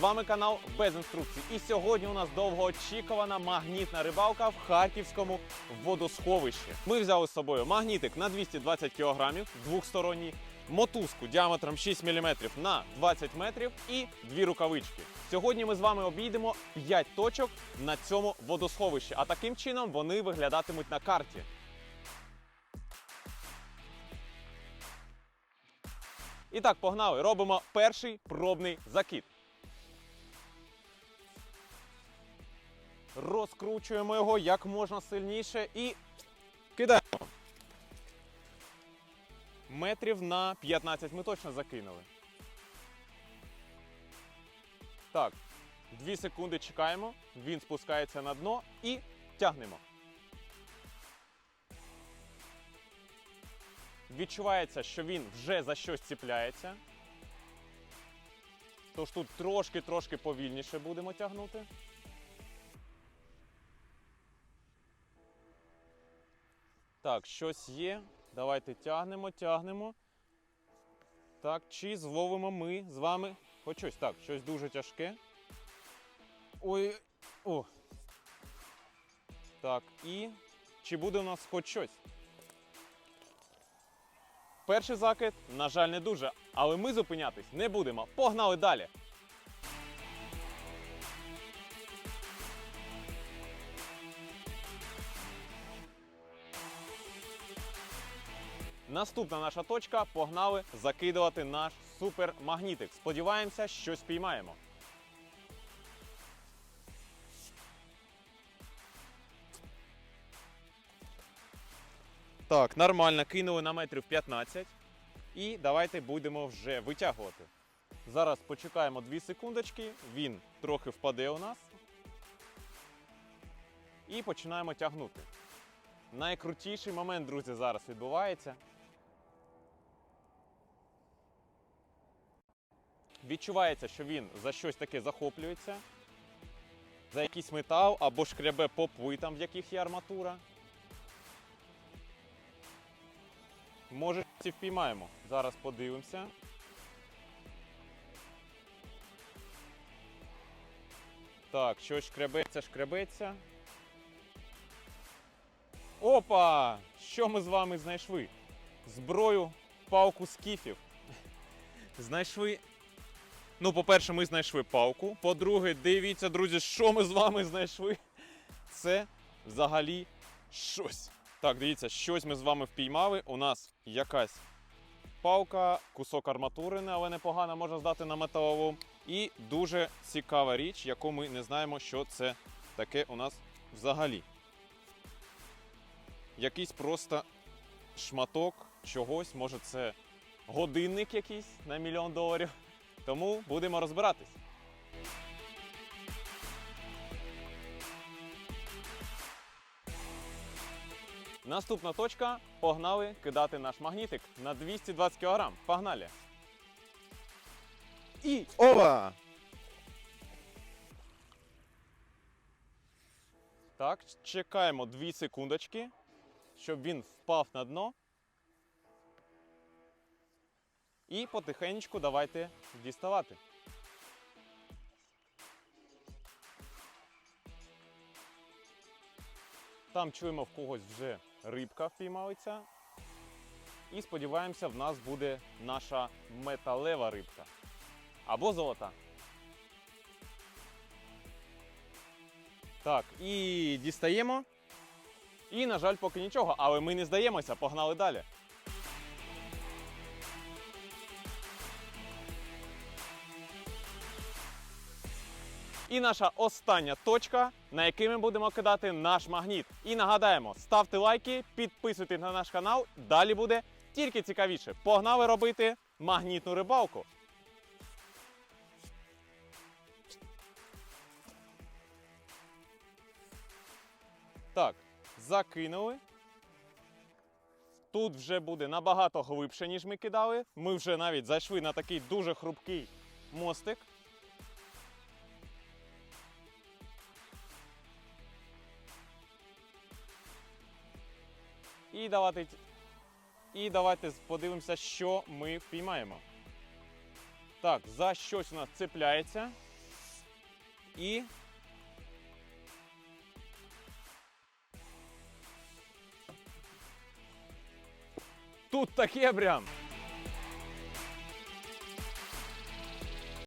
вами канал без інструкцій. І сьогодні у нас довгоочікувана магнітна рибалка в харківському водосховищі. Ми взяли з собою магнітик на 220 кг, двохсторонній, мотузку діаметром 6 мм на 20 метрів і дві рукавички. Сьогодні ми з вами обійдемо 5 точок на цьому водосховищі, а таким чином вони виглядатимуть на карті. І так, погнали. Робимо перший пробний закид. Розкручуємо його як можна сильніше і кидаємо. Метрів на 15 ми точно закинули. Так, 2 секунди чекаємо. Він спускається на дно і тягнемо. Відчувається, що він вже за щось ціпляється. Тож тут трошки-трошки повільніше будемо тягнути. Так, щось є. Давайте тягнемо, тягнемо. Так, чи зловимо ми з вами хоч щось. Так, щось дуже тяжке. Ой. О. Так, і чи буде у нас хоч щось? Перший закид, на жаль, не дуже, але ми зупинятись не будемо. Погнали далі. Наступна наша точка погнали закидувати наш супермагнітик. Сподіваємося, що спіймаємо. Так, нормально, кинули на метрів 15. І давайте будемо вже витягувати. Зараз почекаємо 2 секундочки, він трохи впаде у нас. І починаємо тягнути. Найкрутіший момент, друзі, зараз відбувається. Відчувається, що він за щось таке захоплюється, за якийсь метал або шкребе по плитам, в яких є арматура. Може, ці впіймаємо. Зараз подивимося. Так, щось шкребеться, шкребеться. Опа! Що ми з вами знайшли? Зброю палку скіфів. Знайшли. Ну, по-перше, ми знайшли палку. По-друге, дивіться, друзі, що ми з вами знайшли. Це взагалі щось. Так, дивіться, щось ми з вами впіймали. У нас якась палка, кусок арматурини, але непогано можна здати на металолом. І дуже цікава річ, яку ми не знаємо, що це таке у нас взагалі. Якийсь просто шматок чогось, може це годинник якийсь на мільйон доларів. Тому будемо розбиратись. Наступна точка. Погнали кидати наш магнітик на 220 кг. Погнали. І ова! Так, чекаємо 2 секундочки, щоб він впав на дно. І потихеньку давайте діставати. Там чуємо в когось вже рибка впіймалася. І сподіваємося, в нас буде наша металева рибка. Або золота. Так, і дістаємо. І, на жаль, поки нічого, але ми не здаємося, погнали далі. І наша остання точка, на якій ми будемо кидати наш магніт. І нагадаємо, ставте лайки, підписуйтесь на наш канал. Далі буде тільки цікавіше. Погнали робити магнітну рибалку. Так, закинули. Тут вже буде набагато глибше, ніж ми кидали. Ми вже навіть зайшли на такий дуже хрупкий мостик. І давайте, і давайте подивимося, що ми впіймаємо. Так, за щось у нас цепляється. І. Тут таке прям.